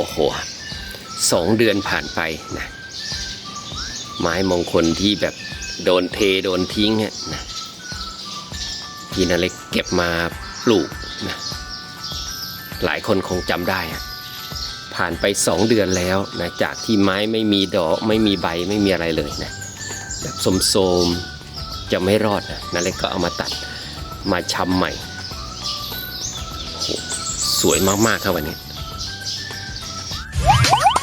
โอ้โหสองเดือนผ่านไปนะไม้มงคลที่แบบโดนเทโดนทิ้งเนี่ยนะพี่นาเล็กเก็บมาปลูกนะหลายคนคงจำได้อะผ่านไปสองเดือนแล้วนะจากที่ไม้ไม่มีดอกไม่มีใบไม่มีอะไรเลยนะแบบโสมๆจะไม่รอดนะนาเล็กก็เอามาตัดมาชำใหม่โหสวยมากๆครับวันนี้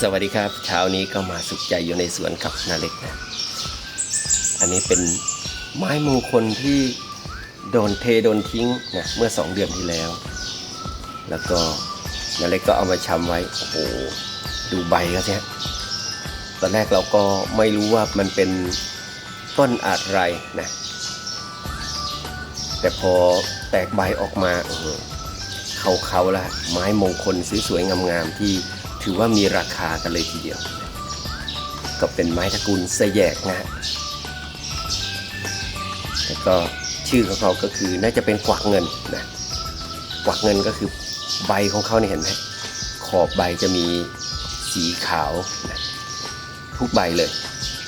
สวัสดีครับ เช้านี้ก็มาสุขใจอยู่ในสวนกับนาเล็กนะ อันนี้เป็นไม้มงคลที่โดนเทโดนทิ้งนะเมื่อสองเดือนที่แล้ว แล้วก็นาเล็กก็เอามาชำไว้ โอ้โห ดูใบก็ใช่ตอนแรกเราก็ไม่รู้ว่ามันเป็นต้นอะไรนะ แต่พอแตกใบออกมาเขาเขาละไม้มงคลสวยๆงามๆที่ ถือว่ามีราคากันเลยทีเดียว ก็เป็นไม้ตระกูลสแยกนะฮะแล้วก็ชื่อของเขาก็คือน่าจะเป็นกวักเงินนะกวักเงินก็คือใบของเขาเนี่ยเห็นไหมขอบใบจะมีสีขาวนะทุกใบเลย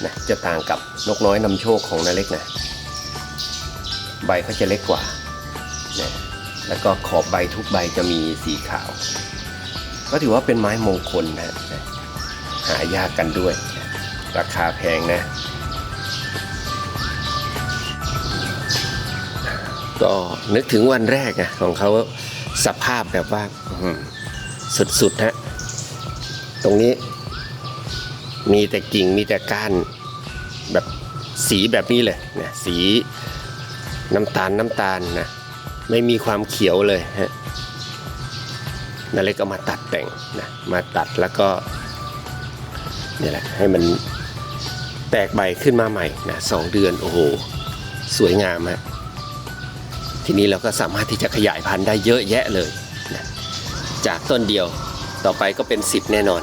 นะจะต่างกับนกน้อยนำโชคของนาเล็กนะ ใบเขาจะเล็กกว่านะแล้วก็ขอบใบทุกใบจะมีสีขาว ก็ถือว่าเป็นไม้มงคลนะหายากกันด้วย ราคาแพงนะ ก็นึกถึงวันแรกอะของเขาสภาพแบบว่าสุดๆฮะตรงนี้มีแต่กิ่งมีแต่ก้านแบบสีแบบนี้เลยนะสีน้ำตาลน้ำตาลนะไม่มีความเขียวเลยฮะ นาเล็กก็มาตัดแต่งนะมาตัดแล้วก็นี่แหละให้มันแตกใบขึ้นมาใหม่นะสองเดือนโอ้โหสวยงามฮะทีนี้เราก็สามารถที่จะขยายพันธุ์ได้เยอะแยะเลยนะจากต้นเดียวต่อไปก็เป็น 10 แน่นอน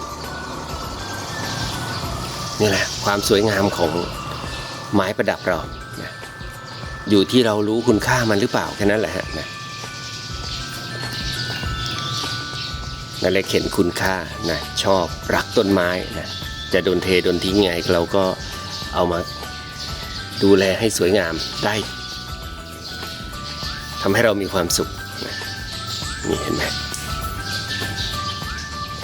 นี่แหละความสวยงามของไม้ประดับเรานะอยู่ที่เรารู้คุณค่ามันหรือเปล่าแค่นั้นแหละฮะนะ นั่นแหละเห็นคุณค่านะชอบรักต้นไม้นะจะโดนเทโดนทิ้งไงเราก็เอามาดูแลให้สวยงามได้ทำให้เรามีความสุขนะนี่เห็นไหม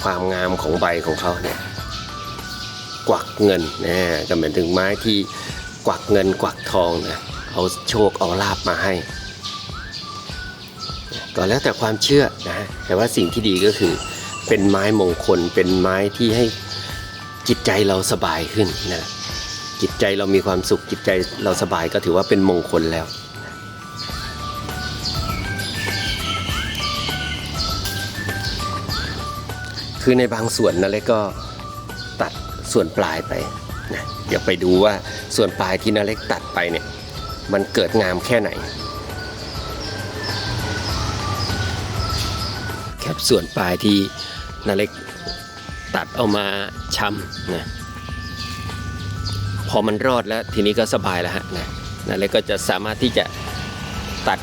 ความงามของใบของเขาเนี่ยกวักเงินนะก็หมายถึงไม้ที่กวักเงินกวักทองนะเอาโชคเอาลาบมาให้ ก็แล้วแต่ความเชื่อนะ แต่ว่าสิ่งที่ดีก็คือ เป็นไม้มงคล เป็นไม้ที่ให้จิตใจเราสบายขึ้นนะ จิตใจเรามีความสุข จิตใจเราสบายก็ถือว่าเป็นมงคลแล้วคือในบางส่วนนะเล็กก็ตัดส่วนปลายไปนะเดี๋ยวไปดูว่าส่วนปลายที่นาเล็กตัดไปเนี่ย มันเกิดงามแค่ไหน แคปส่วนปลายที่นาเล็กตัดเอามาชำนะพอมันรอดแล้วทีนี้ก็สบายแล้วฮะนะนาเล็กก็จะสามารถที่จะตัด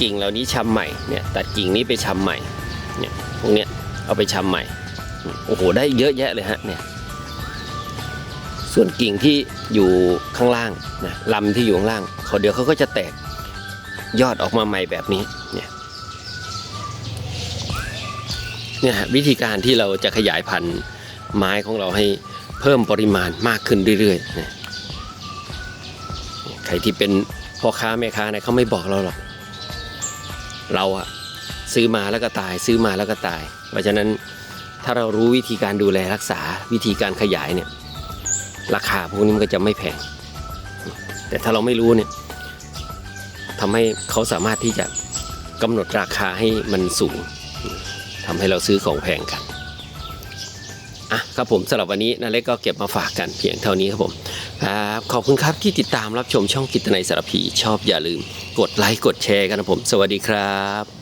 กิ่งเหล่านี้ชำใหม่เนี่ยตัดกิ่งนี้ไปชำใหม่เนี่ยพวกเนี้ยเอาไปชำใหม่โอ้โหได้เยอะแยะเลยฮะเนี่ยส่วนกิ่งที่อยู่ข้างล่างนะลำที่อยู่ข้างล่างเขาเดี๋ยวเขาก็จะแตกยอดออกมาใหม่แบบนี้เนี่ย เนี่ยวิธีการที่เราจะขยายพันธุ์ไม้ของเราให้เพิ่มปริมาณมากขึ้นเรื่อยๆนะใครที่เป็นพ่อค้าแม่ค้าเนี่ยเขาไม่บอกเราหรอก เราอะซื้อมาแล้วก็ตายซื้อมาแล้วก็ตาย เพราะฉะนั้นถ้าเรารู้วิธีการดูแลรักษาวิธีการขยายเนี่ยราคาพวกนี้มันก็จะไม่แพง แต่ถ้าเราไม่รู้เนี่ยทำให้เขาสามารถที่จะกำหนดราคาให้มันสูง ทำให้เราซื้อของแพงกันอะครับผมสำหรับวันนี้นาเล็กก็เก็บมาฝากกันเพียงเท่านี้ครับผมครับขอบคุณครับที่ติดตามรับชมช่องกิตนายสารพีชอบอย่าลืม กดไลค์กดแชร์กันนะผม สวัสดีครับ